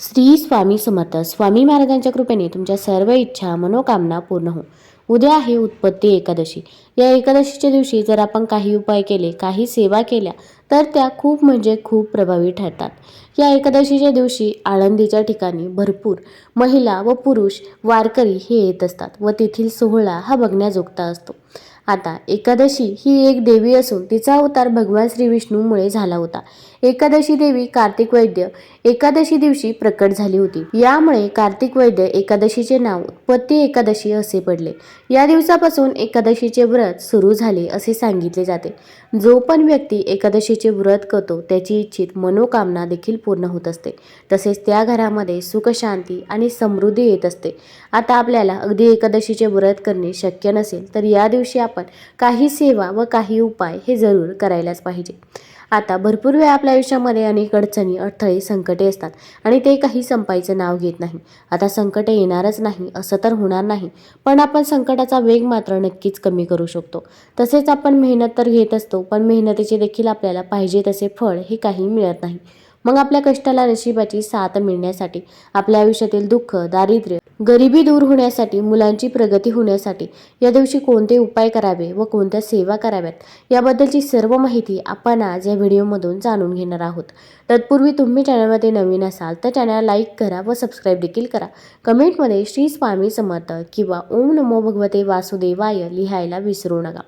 श्री स्वामी समर्थ. स्वामी महाराजांच्या कृपेने तुमच्या सर्व इच्छा मनोकामना पूर्ण हो. उद्या आहे उत्पत्ती एकादशी. या एकादशीच्या दिवशी जर आपण काही उपाय केले काही सेवा केल्या तर त्या खूप म्हणजे खूप प्रभावी ठरतात. या एकादशीच्या दिवशी आळंदीच्या ठिकाणी भरपूर महिला व पुरुष वारकरी हे येत असतात व तेथील सोहळा हा बघण्याजोगता असतो. आता एकादशी ही एक देवी असून तिचा अवतार भगवान श्री विष्णूमुळे झाला होता. एकादशी देवी कार्तिक वैद्य एकादशी दिवशी प्रकट झाली होती. यामुळे कार्तिक वैद्य एकादशीचे नाव उत्पत्ती एकादशी असे पडले. या दिवसापासून एकादशीचे व्रत सुरू झाले असे सांगितले जाते. जो पण व्यक्ती एकादशीचे व्रत करतो त्याची इच्छित मनोकामना देखील पूर्ण होत असते. तसेच त्या घरामध्ये सुख शांती आणि समृद्धी येत असते. आता आपल्याला अगदी एकादशीचे व्रत करणे शक्य नसेल तर या दिवशी आपण काही सेवा व काही उपाय हे जरूर करायलाच पाहिजे. आता भरपूर वेळा आपल्या आयुष्यामध्ये अनेक अडचणी अडथळे संकटे असतात आणि ते काही संपायचं नाव घेत नाही. आता संकटे येणारच नाही असं तर होणार नाही पण आपण संकटाचा वेग मात्र नक्कीच कमी करू शकतो. तसेच आपण मेहनत तर घेत असतो पण मेहनतीचे देखील आपल्याला पाहिजे तसे फळ हे काही मिळत नाही. मग आपल्या कष्टाला नशिबाची साथ मिळण्यासाठी आपल्या आयुष्यातील दुःख दारिद्र्य गरिबी दूर होण्यासाठी मुलांची प्रगती होण्यासाठी या दिवशी कोणते उपाय करावे व कोणत्या सेवा कराव्यात याबद्दलची सर्व माहिती आपण आज या व्हिडिओमधून जाणून घेणार आहोत. तत्पूर्वी तुम्ही चॅनलमध्ये नवीन असाल तर चॅनल लाईक करा व सबस्क्राईब देखील करा. कमेंटमध्ये श्री स्वामी समर्थ किंवा ओम नमो भगवते वासुदेवाय लिहायला विसरू नका.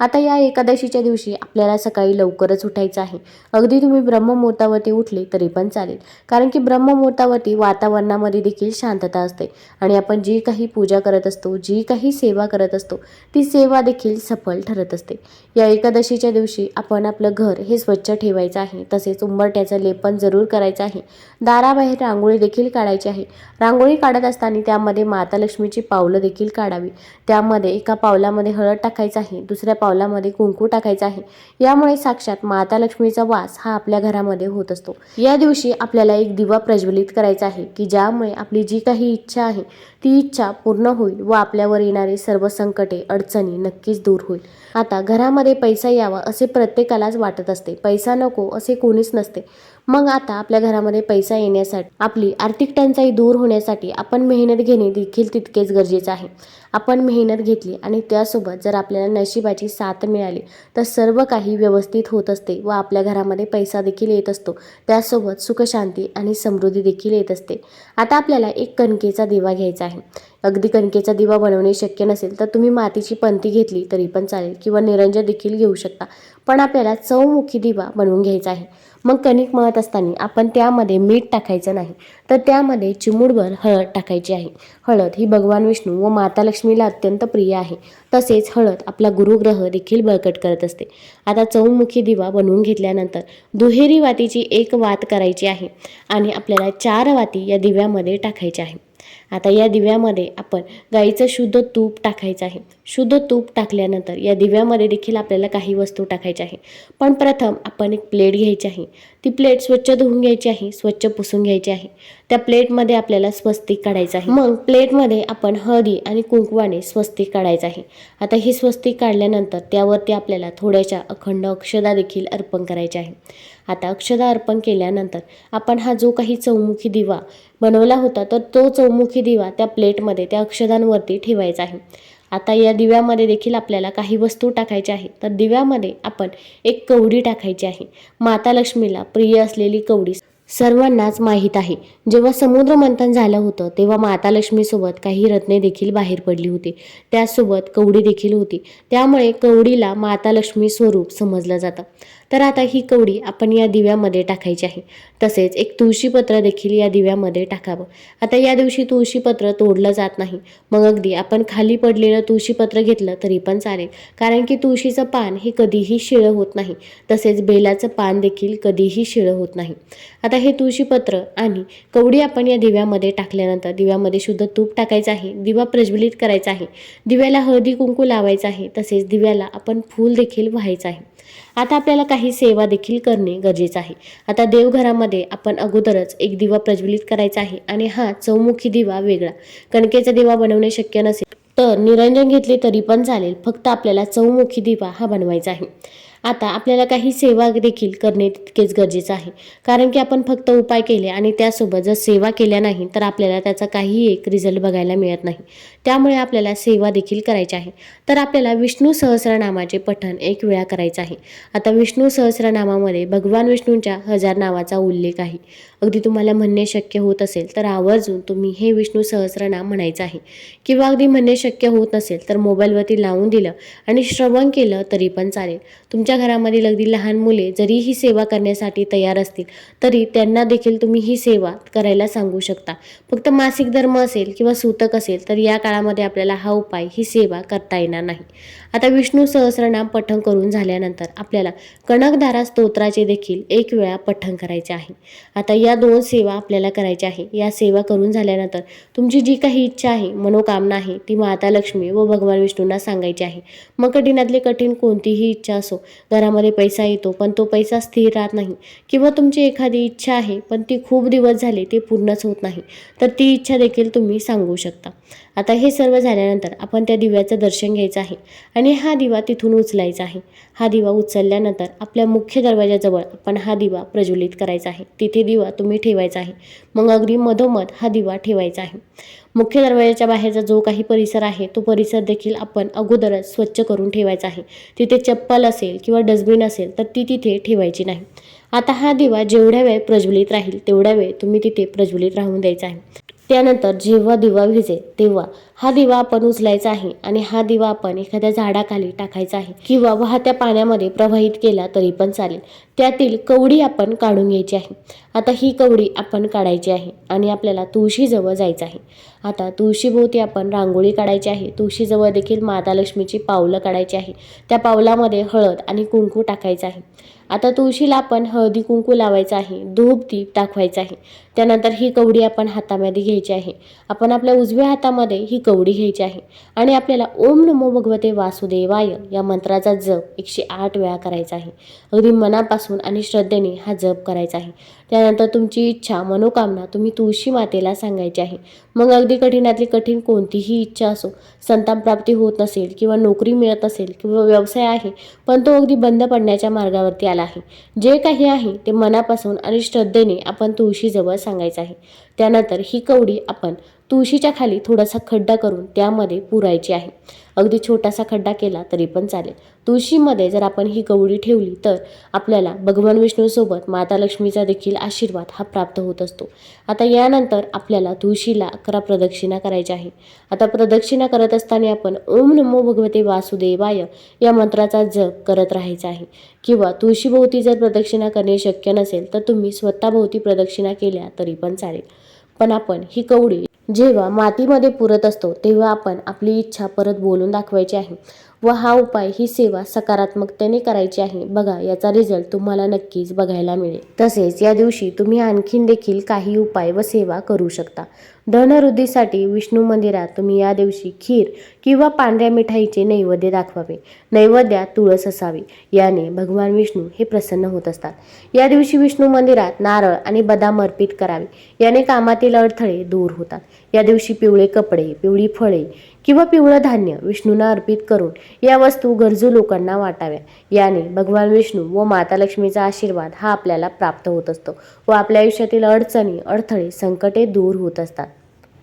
आता या एकादशीच्या दिवशी आपल्याला सकाळी लवकरच उठायचं आहे. अगदी तुम्ही ब्रह्ममुहूर्तावरती उठले तरी पण चालेल. कारण की ब्रह्ममुहूर्तावरती वातावरणामध्ये देखील शांतता असते. आणि आपण जी काही पूजा करत असतो जी काही सेवा करत असतो ती सेवा देखील सफल ठरत असते. या एकादशीच्या दिवशी आपण आपलं घर हे स्वच्छ ठेवायचं आहे. तसेच उंबरट्याचं लेपन जरूर करायचं आहे. दाराबाहेर रांगोळी देखील काढायची आहे. रांगोळी काढत असताना त्यामध्ये माता लक्ष्मीची पावलं देखील काढावी. त्यामध्ये एका पावलामध्ये हळद टाकायचं आहे. दुसऱ्या पावलामध्ये कुंकू टाकायचा आहे. यामुळे साक्षात माता लक्ष्मीचा वास हा आपल्या घरामध्ये होत असतो. या दिवशी आपल्याला एक दिवा प्रज्वलित करायचा आहे की ज्यामुळे आपली जी काही इच्छा आहे ती इच्छा पूर्ण होईल व आपल्यावर येणारे सर्व संकटे अडचणी नक्कीच दूर होईल. आता घरामध्ये पैसा यावा असे प्रत्येकालाच वाटत असते. पैसा नको असे कोणीच नसते. मग आता आपल्या घरामध्ये पैसा येण्यासाठी आपली आर्थिक टंचाई दूर होण्यासाठी आपण मेहनत घेणे देखील तितकेच गरजेचं आहे. आपण मेहनत घेतली आणि त्यासोबत जर आपल्याला नशिबाची साथ मिळाली तर सर्व काही व्यवस्थित होत असते व आपल्या घरामध्ये पैसा देखील येत असतो. त्यासोबत सुखशांती आणि समृद्धी देखील येत असते. आता आपल्याला एक कणकेचा दिवा घ्यायचा आहे. अगदी कणकेचा दिवा बनवणे शक्य नसेल तर तुम्ही मातीची पंती घेतली तरी पण चालेल किंवा निरंजन देखील घेऊ शकता. पण आपल्याला चौमुखी दिवा बनवून घ्यायचा आहे. मग कणिक मळत असताना आपण त्यामध्ये मीठ टाकायचं नाही. तर त्यामध्ये चिमूडभर हळद टाकायची आहे. हळद ही भगवान विष्णू व माता लक्ष्मीला अत्यंत प्रिय आहे. तसेच हळद आपला गुरुग्रह देखील बळकट करत असते. आता चौमुखी दिवा बनवून घेतल्यानंतर दुहेरी वातीची एक वात करायची आहे आणि आपल्याला चार वाती या दिव्यामध्ये टाकायच्या आहे आता या दिव्यामध्ये आपण गाईचं शुद्ध तूप टाकायचं आहे. शुद्ध तूप टाकल्यानंतर या दिव्यामध्ये देखील आपल्याला काही वस्तू टाकायच्या आहे पण प्रथम आपण एक प्लेट घ्यायची आहे. ती प्लेट स्वच्छ धुवून घ्यायची आहे स्वच्छ पुसून घ्यायची आहे. त्या प्लेटमध्ये आपल्याला स्वस्तिक काढायचं आहे. मग प्लेटमध्ये आपण हळदी आणि कुंकवाने स्वस्तिक काढायचं आहे. आता ही स्वस्तिक काढल्यानंतर त्यावरती आपल्याला थोड्याशा अखंड अक्षदा देखील अर्पण करायच्या आहे आता अक्षदा अर्पण केल्यानंतर आपण हा जो काही चौमुखी दिवा बनवला होता तर तो चौमुखी दिवा त्या प्लेटमध्ये त्या अक्षदांवरती ठेवायचा आहे. आता या दिव्यामध्ये देखील आपल्याला काही वस्तू टाकायच्या आहे तर दिव्यामध्ये आपण एक कवडी टाकायची आहे. माता लक्ष्मीला प्रिय असलेली कवडी सर्वांनाच माहीत आहे. जेव्हा समुद्र मंथन झालं होतं तेव्हा माता लक्ष्मीसोबत काही रत्ने देखील बाहेर पडली होती. त्यासोबत कवडी देखील होती. त्यामुळे कवडीला माता लक्ष्मी स्वरूप समजलं जातं. तर आता ही कवडी आपण या दिव्यामध्ये टाकायची आहे. तसेच एक तुळशीपत्र देखील या दिव्यामध्ये टाकावं. आता या दिवशी तुळशीपत्र तोडलं जात नाही. मग अगदी आपण खाली पडलेलं तुळशीपत्र घेतलं तरी पण चालेल. कारण की तुळशीचं पान हे कधीही शिळं होत नाही. तसेच बेलाचं पान देखील कधीही शिळं होत नाही. आता हे तुळशीपत्र आणि कवडी आपण या दिव्यामध्ये टाकल्यानंतर दिव्यामध्ये शुद्ध तूप टाकायचं आहे दिवा प्रज्वलित करायचा आहे दिव्याला हळदी कुंकू लावायचं आहे तसेच दिव्याला आपण फूल देखील व्हायचं आहे. आता आपल्याला काही सेवा देखील करणे गरजेचं आहे. आता देवघरामध्ये आपण अगोदरच एक दिवा प्रज्वलित करायचा आहे आणि हा चौमुखी दिवा वेगळा. कणकेचा दिवा बनवणे शक्य नसेल तर निरंजन घेतले तरी पण चालेल फक्त आपल्याला चौमुखी दिवा हा बनवायचा आहे. आता आपल्याला काही सेवा देखील करणे तितकेच गरजेचं आहे. कारण की आपण फक्त उपाय केले आणि त्यासोबत जर सेवा केल्या नाही तर आपल्याला त्याचा काही एक रिझल्ट बघायला मिळत नाही. त्यामुळे आपल्याला सेवा देखील करायची आहे. तर आपल्याला विष्णू सहस्रनामाचे पठण एक वेळा करायचं आहे. आता विष्णू सहस्रनामामध्ये भगवान विष्णूंच्या हजार नावाचा उल्लेख आहे. अगदी तुम्हाला म्हणणे शक्य होत असेल तर आवर्जून तुम्ही हे विष्णू सहस्रनाम म्हणायचं आहे. किंवा अगदी म्हणणे शक्य होत नसेल तर मोबाईलवरती लावून दिलं आणि श्रवण केलं तरी पण चालेल. तुमच्या घरामधील अगदी लहान मुले जरी ही सेवा करण्यासाठी तयार असतील तरी त्यांना देखील तुम्ही ही सेवा करायला सांगू शकता. फक्त मासिक धर्म असेल किंवा सूतक असेल तर या काळामध्ये आपल्याला हा उपाय ही सेवा करता येणार नाही. आता विष्णू सहस्रनाम पठण करून झाल्यानंतर आपल्याला कणकधारा स्तोत्राचे देखील एक वेळा पठण करायचे आहे. आता या दोन सेवा आपल्याला करायच्या आहे. या सेवा करून झाल्यानंतर तुमची जी काही इच्छा आहे मनोकामना आहे ती माता लक्ष्मी व भगवान विष्णूंना सांगायची आहे. मग कठीणातली कठीण कोणतीही इच्छा असो घरामध्ये पैसा येतो पण तो पैसा स्थिर राहत नाही. किंवा तुमची एखादी इच्छा आहे पण ती खूप दिवस झाले ते पूर्णच होत नाही. तर ती इच्छा देखील तुम्ही सांगू शकता. आता हे सर्व झाल्यानंतर आपण त्या दिव्याचं दर्शन घ्यायचं आहे आणि हा दिवा तिथून उचलायचा आहे. हा दिवा उचलल्यानंतर आपल्या मुख्य दरवाजाजवळ आपण हा दिवा प्रज्वलित करायचा आहे. तिथे दिवा तुम्ही ठेवायचा आहे. मग अगदी मधोमध हा दिवा ठेवायचा आहे. मुख्य दरवाजाच्या बाहेरचा जो काही परिसर आहे तो परिसर देखील आपण अगोदरच स्वच्छ करून ठेवायचा आहे. तिथे चप्पल असेल किंवा डस्टबिन असेल तर ती तिथे ठेवायची नाही. आता हा दिवा जेवढ्या वेळ प्रज्वलित राहील तेवढ्या वेळ तुम्ही तिथे प्रज्वलित राहून द्यायचा आहे. त्यानंतर जेव्हा दिवा भिजेल तेव्हा हा दिवा आपण उचलायचा आहे आणि हा दिवा आपण एखाद्या झाडाखाली टाकायचा आहे किंवा वाहत्या पाण्यामध्ये प्रवाहित केला तरी पण चालेल. त्यातील कवडी आपण काढून घ्यायची आहे. आता ही कवडी आपण काढायची आहे आणि आपल्याला तुळशीजवळ जायचं आहे. आता तुळशीभोवती आपण रांगोळी काढायची आहे. तुळशीजवळ देखील माता लक्ष्मीची पावलं काढायची आहे. त्या पावलामध्ये हळद आणि कुंकू टाकायचं आहे. आता तुळशीला आपण हळदी कुंकू लावायचं आहे धूप दीप दाखवायचा आहे. त्यानंतर ही कवडी आपण हातामध्ये घ्यायची आहे. आपण आपल्या उजव्या हातामध्ये ही कवडी घ्यायची आहे. आणि आपल्याला ओम नमो भगवते वासुदेवाय या मंत्राचा जप एकशे आठ वेळा करायचा आहे. अगदी मनापासून आणि श्रद्धेने हा जप करायचा आहे. त्यानंतर तुमची इच्छा मनोकामना तुम्ही तुळशी मातेला सांगायची आहे. मग अगदी कठीणातली कठीण कोणतीही इच्छा असो संतान प्राप्ती होत नसेल किंवा नोकरी मिळत असेल किंवा व्यवसाय आहे पण तो अगदी बंद पडण्याच्या मार्गावरती आला आहे. जे काही आहे ते मनापासून आणि श्रद्धेने आपण तुळशीजवळ सांगायचं आहे. त्यानंतर ही कवडी आपण तुळशीच्या खाली थोडासा खड्डा करून त्यामध्ये पुरायची आहे. अगदी छोटासा खड्डा केला तरी पण चालेल. तुळशीमध्ये जर आपण ही कवडी ठेवली तर आपल्याला भगवान विष्णूसोबत माता लक्ष्मीचा देखील आशीर्वाद हा प्राप्त होत असतो. आता यानंतर आपल्याला तुळशीला अकरा प्रदक्षिणा करायची आहे आता प्रदक्षिणा करत असताना आपण ओम नमो भगवते वासुदेवाय या मंत्राचा जप करत राहायचा आहे. किंवा तुळशीभोवती जर प्रदक्षिणा करणे शक्य नसेल तर तुम्ही स्वतःभोवती प्रदक्षिणा केल्या तरी पण चालेल. पण आपण ही कवडी जेव्हा मातीमध्ये पुरत असतो तेव्हा आपण आपली इच्छा परत बोलून दाखवायची आहे. व हा उपाय ही सेवा सकारात्मकतेने करायची आहे. बघा याचा रिझल्ट तुम्हाला नक्कीच बघायला मिळेल. तसेच या दिवशी तुम्ही आणखीन देखील काही उपाय व सेवा करू शकता. धनवृद्धीसाठी विष्णू मंदिरात तुम्ही या दिवशी खीर किंवा पांढऱ्या मिठाईचे नैवेद्य दाखवावे. नैवेद्यात तुळस असावी. याने भगवान विष्णू हे प्रसन्न होत असतात. या दिवशी विष्णू मंदिरात नारळ आणि बदाम अर्पित करावे. याने कामातील अडथळे दूर होतात. या दिवशी पिवळे कपडे पिवळी फळे किंवा पिवळं धान्य विष्णूंना अर्पित करून या वस्तू गरजू लोकांना वाटाव्या. याने भगवान विष्णू व माता लक्ष्मीचा आशीर्वाद हा आपल्याला प्राप्त होत असतो व आपल्या आयुष्यातील अडचणी अडथळे संकटे दूर होत असतात.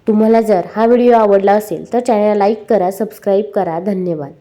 तुम्हाला जर हा व्हिडिओ आवडला असेल तर चॅनल लाईक करा सबस्क्राईब करा. धन्यवाद.